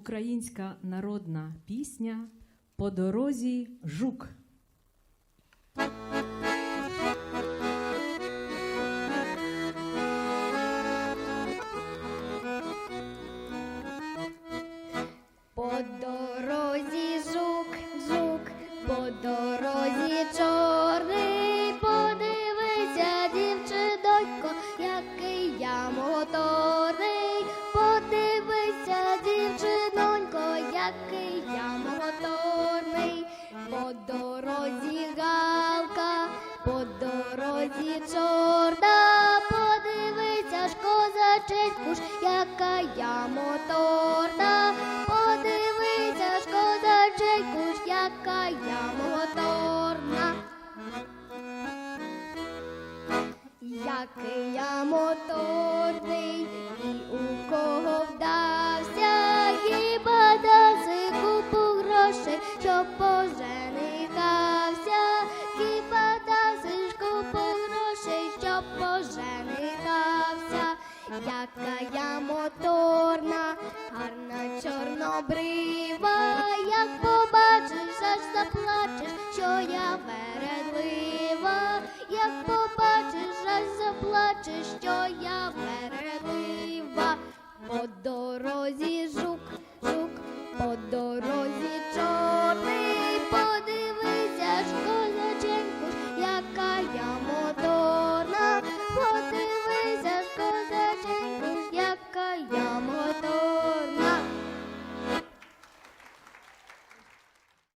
Українська народна пісня По дорозі жук. По дорозі жук, жук, по дорозі чорний, подивися, дівчинонько, який я моторний, дорозі чорна, подивися ж козаченьку ж, яка я моторна, подивися ж козаченьку ж, яка я моторна. Який яка я моторна, гарна чорнобрива, як побачиш, аж заплачеш, що я вередлива, як побачиш, аж заплачеш, що я вередлива, по дорозі жук, жук, по дорозі